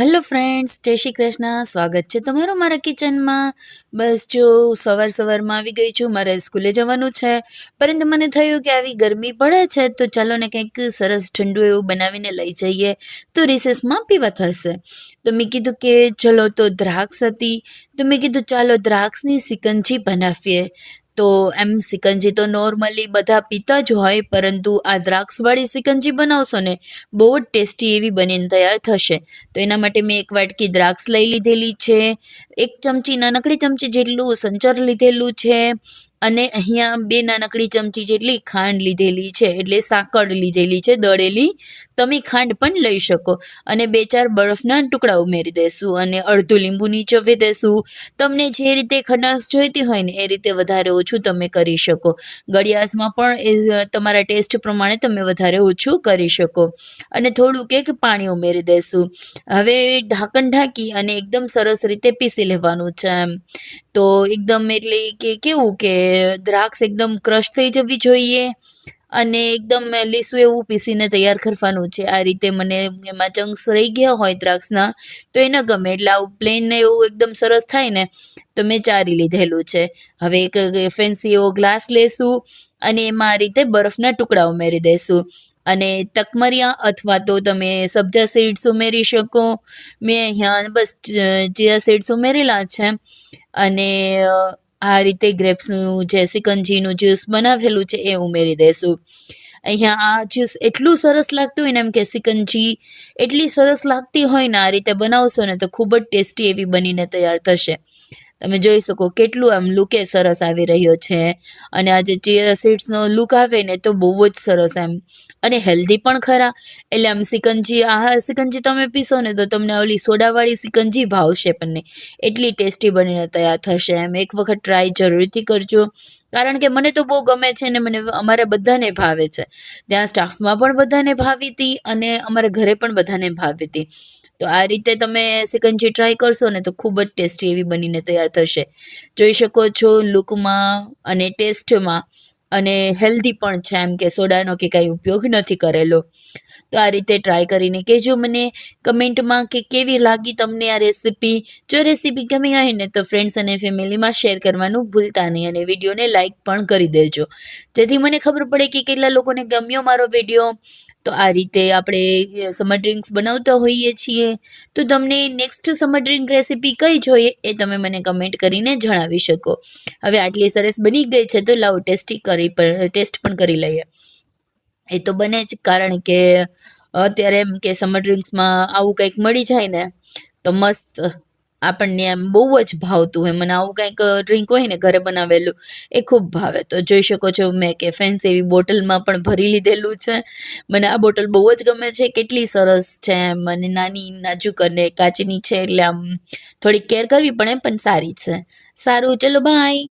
Hello friends જય શ્રી કૃષ્ણ. સ્વાગત છે તમારું મારા કિચનમાં. બસ જો સવાર સવારમાં આવી ગઈ છું. મારે સ્કૂલે જવાનું છે. પરંતુ મને થયું કે આવી ગરમી પડે છે, તો ચાલો ને કંઈક સરસ ઠંડુ એવું બનાવીને લઈ જઈએ. તો રિસેસમાં પીવા થશે. તો મેં કીધું કે ચલો તો દ્રાક્ષ હતી. તો મેં કીધું ચાલો દ્રાક્ષની સિકંજી બનાવીએ. તો એમ સિકંજી તો નોર્મલી બધા પીતા જ હોય, પરંતુ આ દ્રાક્ષવાળી સિકંજી બનાવશો ને, બહુ જ ટેસ્ટી એવી બનીને તૈયાર થશે. તો એના માટે મેં એક વાટકી દ્રાક્ષ લઈ લીધેલી છે, એક ચમચી, નાનકડી ચમચી જેટલું સંચર લીધેલું છે અને અહીંયા બે નાનકડી ચમચી જેટલી ખાંડ લીધેલી છે, એટલે સાકર લીધેલી છે, દળેલી. તમે ખાંડ પણ લઈ શકો. અને બે ચાર બરફના ટુકડા ઉમેરી દેશું અને અડધું લીંબુ નીચોવી દેશું તમને જે રીતે ખટાશ જોઈતી હોય ને એ રીતે વધારે ઓછું તમે કરી શકો. ગળિયાસમાં પણ એ તમારા ટેસ્ટ પ્રમાણે તમે વધારે ઓછું કરી શકો. અને થોડુંક એક પાણી ઉમેરી દેશું. હવે ઢાંકણ ઢાંકી અને એકદમ સરસ રીતે પીસી લેવાનું છે એમ. તો એકદમ એટલે કે કેવું કે દ્રાક્ષ એકદમ ક્રશ થઈ જવી જોઈએ અને એકદમ લીસું એવું પીસીને તૈયાર કરવાનું છે. આ રીતે મને એમાં ચંક્સ રહી ગયા હોય દ્રાક્ષના, તો એ ન ગમે. એટલે આવું પ્લેન ને એવું એકદમ સરસ થાય ને, તો મેં ચારી લીધેલું છે. હવે એક ફેન્સી એવો ગ્લાસ લેશું અને એમાં આ રીતે બરફના ટુકડા ઉમેરી દઈશું અને તકમરિયા અથવા તો તમે સબ્જા સીડ્સ ઉમેરી શકો. મેં અહીંયા બસ જીરા સીડ્સ ઉમેરેલા છે. અને આ રીતે ગ્રેપ્સનું જે સિકંજીનું જ્યુસ બનાવેલું છે, એ ઉમેરી દઈશું અહીંયા આ જ્યુસ એટલું સરસ લાગતું હોય ને, એમ કે સિકંજી એટલી સરસ લાગતી હોય ને, આ રીતે બનાવશો ને, તો ખૂબ જ ટેસ્ટી એવી બનીને તૈયાર થશે. તમે જોઈ શકો કેટલું આમ લુકે સરસ આવી રહ્યો છે. અને આ જે ચીરા સીડ્સનો લુક આવે ને તો બહુ જ સરસ એમ. અને હેલ્ધી પણ ખરા. એટલે આમ સિકંજી, આ સિકંજી તમે પીશો ને તો તમને ઓલી સોડાવાળી સિકંજી ભાવશે પણ એટલી ટેસ્ટી બનીને તૈયાર થશે એમ. એક વખત ટ્રાય જરૂરથી કરજો. કારણ કે મને તો બહુ ગમે છે ને મને અમારે બધાને ભાવે છે. ત્યાં સ્ટાફમાં પણ બધાને ભાવી હતી અને અમારા ઘરે પણ બધાને ભાવી હતી તો આ રીતે તમે સિકંજી ટ્રાય કરશો ને તો ખૂબ જ ટેસ્ટી એવી બનીને તૈયાર થશે. જોઈ શકો છો લુકમાં અને ટેસ્ટમાં અને હેલ્ધી પણ છે, એમ કે સોડાનો કે કાંઈ ઉપયોગ નથી કરેલો. તો આ રીતે ટ્રાય કરીને કહેજો મને કમેન્ટમાં કે કેવી લાગી તમને આ રેસીપી જો રેસીપી ગમી હોય ને તો ફ્રેન્ડ્સ અને ફેમિલીમાં શેર કરવાનું ભૂલતા નહીં અને વિડીયોને લાઇક પણ કરી દેજો. જેથી મને ખબર પડે કે કેટલા લોકોને ગમ્યો મારો વીડિયો તો આ રીતે આપણે સમર ડ્રિંક્સ બનાવતા હોઈએ છીએ. તો તમને નેક્સ્ટ સમર ડ્રિંક રેસીપી કઈ જોઈએ એ તમે મને કમેન્ટ કરીને જણાવી શકો. હવે આટલી સરસ બની ગઈ છે તો લાવો ટેસ્ટી કરી ટેસ્ટ પણ કરી લઈએ. એ તો બને જ કારણ કે અત્યારે એમ કે સમર ડ્રિંક્સમાં આવું કંઈક મળી જાય ને, તો મસ્ત આપણને એમ બહુ જ ભાવતું હોય. મને આવું કંઈક ડ્રિંક હોય ને ઘરે બનાવેલું, એ ખૂબ ભાવે. તો જોઈ શકો છો મેં કે ફેન્સ એવી બોટલમાં પણ ભરી લીધેલું છે. મને આ બોટલ બહુ જ ગમે છે. કેટલી સરસ છે મને નાની, નાજુક અને કાચની છે એટલે આમ થોડી કેર કરવી પડે પણ સારી છે. સારું. ચલો બાય